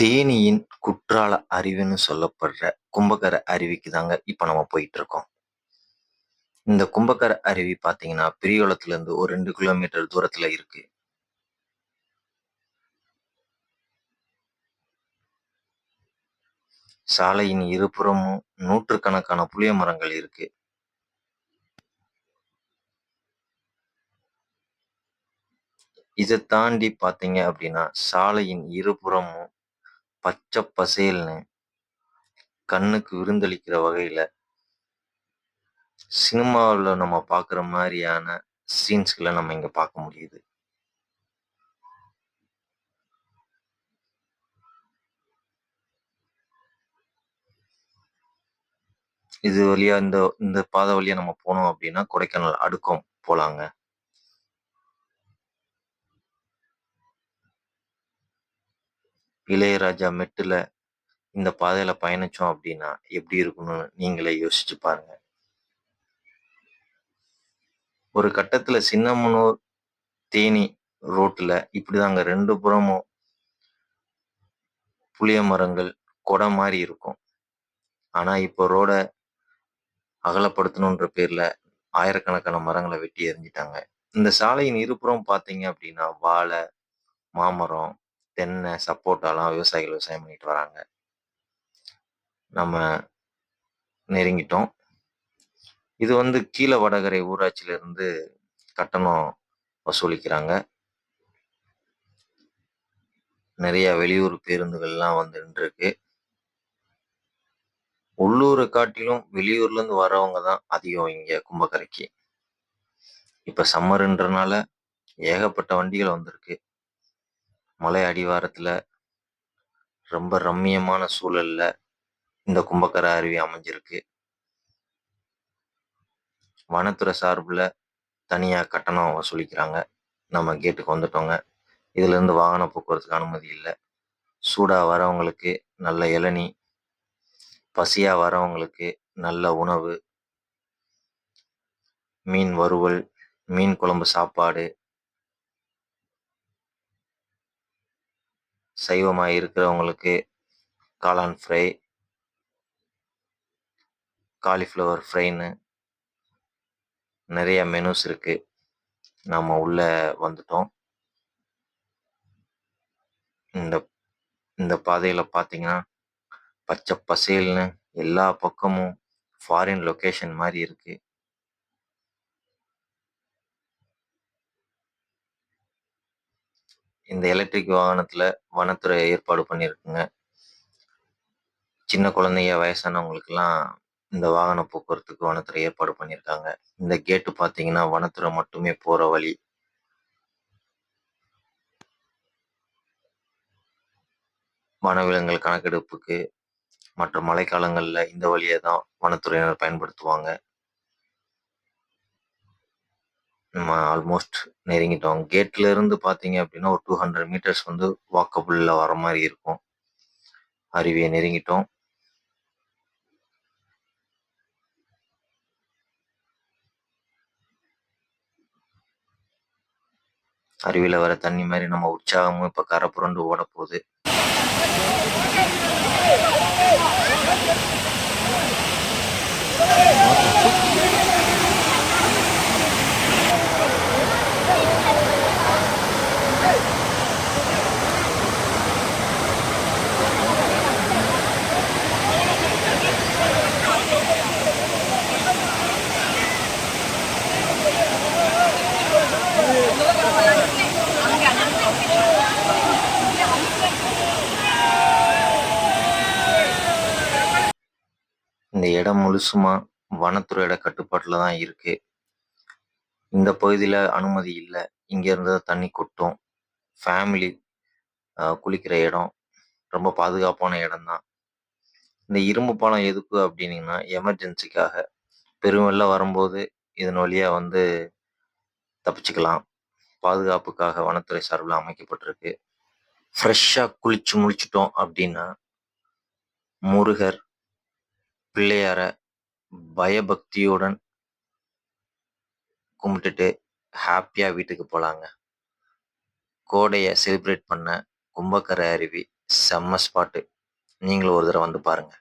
தேனியின் குற்றால அருவின்னு சொல்லப்படுற கும்பகர அருவிக்கு தாங்க இப்போ நம்ம போயிட்டு இருக்கோம் இந்த கும்பகர அருவி பார்த்தீங்கன்னா பெரியகுளத்துல இருந்து ஒரு ரெண்டு கிலோமீட்டர் தூரத்துல இருக்கு. சாலையின் இருபுறமும் நூற்றுக்கணக்கான புளிய மரங்கள் இருக்கு. இதை தாண்டி பார்த்தீங்க அப்படின்னா சாலையின் இருபுறமும் பச்சை பசேல்னு கண்ணுக்கு விருந்தளிக்கிற வகையில சினிமாவில் நம்ம பார்க்குற மாதிரியான சீன்ஸ்களை நம்ம இங்க பார்க்க முடியுது. இது வழியா இந்த இந்த பாதை வழியா நம்ம போனோம் அப்படின்னா கொடைக்கானல் அடுக்கம் போலாங்க. இளையராஜா மெட்டுல இந்த பாதையில் பயணிச்சோம் அப்படின்னா எப்படி இருக்கும்னு நீங்களே யோசிச்சு பாருங்க. ஒரு கட்டத்தில் சின்னமனூர் தேனி ரோட்ல இப்படிதாங்க ரெண்டு புறமும் புளிய மரங்கள் கொடை மாதிரி இருக்கும். ஆனா இப்போ ரோட அகலப்படுத்தணுன்ற பேர்ல ஆயிரக்கணக்கான மரங்களை வெட்டி எறிஞ்சிட்டாங்க. இந்த சாலையின் இருபுறம் பார்த்தீங்க அப்படின்னா வாழை மாமரம் தென்னை சப்போட்டாலாம் விவசாயிகள் விவசாயம் பண்ணிட்டு வராங்க. நம்ம நெருங்கிட்டோம். இது வந்து கீழே வடகரை ஊராட்சியிலிருந்து கட்டணம் வசூலிக்கிறாங்க. நிறைய வெளியூர் பேருந்துகள்லாம் வந்து நின்றுருக்கு. உள்ளூரை காட்டிலும் வெளியூர்லேருந்து வரவங்க தான் அதிகம் இங்கே கும்பகரைக்கு. இப்போ சம்மருன்றனால ஏகப்பட்ட வண்டிகள் வந்திருக்கு. மலை அடிவாரத்துல ரொம்ப ரம்மியமான சூழல்ல இந்த கும்பகர அருவி அமைஞ்சிருக்கு. வனத்துறை சார்பில் தனியாக கட்டணம் வசூலிக்கிறாங்க நம்ம கேட்டுக்கு வந்துட்டோங்க. இதுலேருந்து வாகன போக்குவரத்துக்கு அனுமதி இல்லை. சூடாக வரவங்களுக்கு நல்ல இளநி பசியாக வரவங்களுக்கு நல்ல உணவு மீன் வறுவல் மீன் குழம்பு சாப்பாடு சைவமாக இருக்கிறவங்களுக்கு காளான் ஃப்ரை காலிஃப்ளவர் ஃப்ரைன்னு நிறைய மெனுஸ் இருக்கு. நாம உள்ள வந்துட்டோம். இந்த இந்த பாதையில் பார்த்தீங்கன்னா பச்சை பசேல்னு எல்லா பக்கமும் ஃபாரின் லொகேஷன் மாதிரி இருக்கு. இந்த எலக்ட்ரிக் வாகனத்துல வனத்துறை ஏற்பாடு பண்ணியிருக்குங்க. சின்ன குழந்தைங்க வயசானவங்களுக்கெல்லாம் இந்த வாகன போக்குவரத்துக்கு வனத்துறை ஏற்பாடு பண்ணியிருக்காங்க. இந்த கேட்டு பார்த்தீங்கன்னா வனத்துறை மட்டுமே போற வழி. வனவிலங்குகள் கணக்கெடுப்புக்கு மற்ற மழைக்காலங்களில் இந்த வழியை தான் வனத்துறையினர் பயன்படுத்துவாங்க. நம்ம ஆல்மோஸ்ட் நெருங்கிட்டோம். கேட்ல இருந்து பார்த்தீங்க அப்படின்னா ஒரு டூ ஹண்ட்ரட் மீட்டர்ஸ் வந்து வாக்கபுளில் வர மாதிரி இருக்கும். அருவியை நெருங்கிட்டோம். அருவில வர தண்ணி மாதிரி நம்ம உற்சாகமும் இப்ப கரை புரண்டு ஓட இந்த இடம் முழுசுமா வனத்துறையோட கட்டுப்பாட்டில் தான் இருக்கு. இந்த பகுதியில அனுமதி இல்லை. இங்க இருந்து தண்ணி கொட்டும். ஃபேமிலி குளிக்கிற இடம். ரொம்ப பாதுகாப்பான இடம் தான் இந்த இரும்பு பாலம் எதுக்கு அப்படின்னீங்கன்னா எமர்ஜென்சிக்காக பெருவெல்லாம் வரும்போது இதன் வழியா வந்து தப்பிச்சுக்கலாம். பாதுகாப்புக்காக வனத்துறை சார்பில் அமைக்கப்பட்டிருக்கு. ஃப்ரெஷ்ஷாக குளிச்சு முடிச்சிட்டோம் அப்படின்னா முருகர் பிள்ளையார பயபக்தியுடன் கும்பிட்டுட்டு ஹாப்பியாக வீட்டுக்கு போகலாங்க கோடையை செலிப்ரேட் பண்ண கும்பக்கரை அருவி செம்ம ஸ்பாட்டு நீங்களும் ஒரு தடவை வந்து பாருங்க.